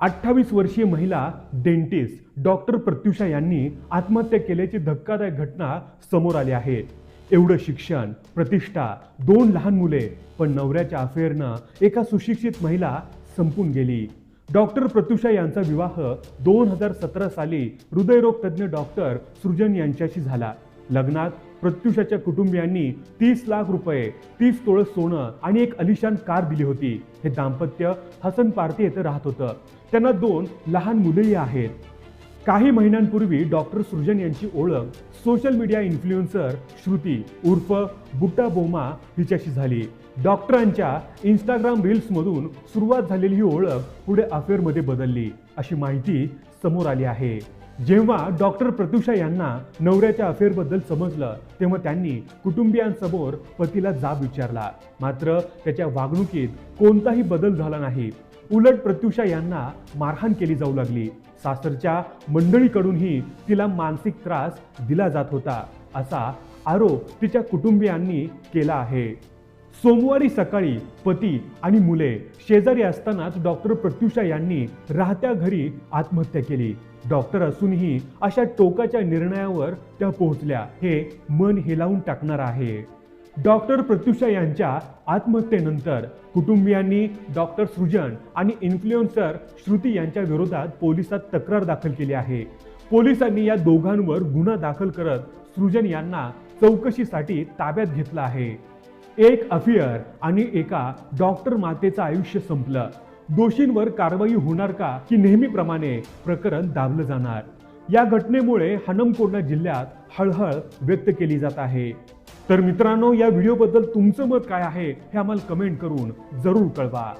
अठ्ठावीस वर्षीय महिला डेंटिस्ट डॉक्टर प्रत्युषा यांनी आत्महत्या केल्याची धक्कादायक घटना समोर आली आहे. एवढं शिक्षण प्रतिष्ठा दोन लहान मुले पण नवऱ्याच्या अफेअरनं एका सुशिक्षित महिला संपून गेली. डॉक्टर प्रत्युषा यांचा विवाह दोन हजार सतरा साली हृदयरोग तज्ज्ञ डॉक्टर सृजन यांच्याशी झाला. लग्नात प्रत्युषाच्या कुटुंबियांनी तीस लाख रुपये तीस तोळ सोनं आणि एक अलिशान कार दिली होती. हे दाम्पत्य हसन पार्टी येथे राहत होतं. त्यांना दोन लहान मुलेही आहेत. काही महिन्यांपूर्वी डॉक्टर सृजन यांची ओळख सोशल मीडिया इन्फ्लुएन्सर श्रुती उर्फ बुट्टा बोमा हिच्याशी झाली. डॉक्टरांच्या इंस्टाग्राम रील्समधून सुरुवात झालेली ही ओळख पुढे अफेअरमध्ये बदलली अशी माहिती समोर आली आहे. जेव्हा डॉक्टर प्रत्युषा यांना नवऱ्याच्या अफेअरबद्दल समजलं तेव्हा त्यांनी कुटुंबियांसमोर पतीला जाब विचारला. मात्र त्याच्या वागणुकीत कोणताही बदल झाला नाही. उलट प्रत्युषा यांना मारहाण केली जाऊ लागली. सासरच्या मंडळीकडूनही तिला मानसिक त्रास दिला जात होता असा आरोप तिच्या कुटुंबियांनी केला आहे. सोमवारी सकाळी पती आणि मुले शेजारी असतानाच डॉक्टर प्रत्युषा यांनी राहत्या घरी आत्महत्या केली. डॉक्टर असूनही अशा टोकाच्या निर्णयावर त्या पोहोचल्या. हे मन हेलावून टाकणार आहे. डॉक्टर प्रत्युषा यांच्या आत्महत्येनंतर कुटुंबियांनी डॉक्टर सृजन आणि इन्फ्लुएन्सर श्रुती यांच्या विरोधात पोलिसात तक्रार दाखल केली आहे. पोलिसांनी या दोघांवर गुन्हा दाखल करत सृजन यांना चौकशीसाठी ताब्यात घेतलं आहे. एक अफियर आणि एका डॉक्टर मातेचं आयुष्य संपलं. दोषींवर कारवाई होणार का की नेहमीप्रमाणे प्रकरण दाबलं जाणार? या घटनेमुळे हनमकोंडा जिल्ह्यात हळहळ व्यक्त केली जात आहे. तर मित्रांनो या व्हिडिओबद्दल तुमचं मत काय आहे हे आम्हाला कमेंट करून जरूर कळवा.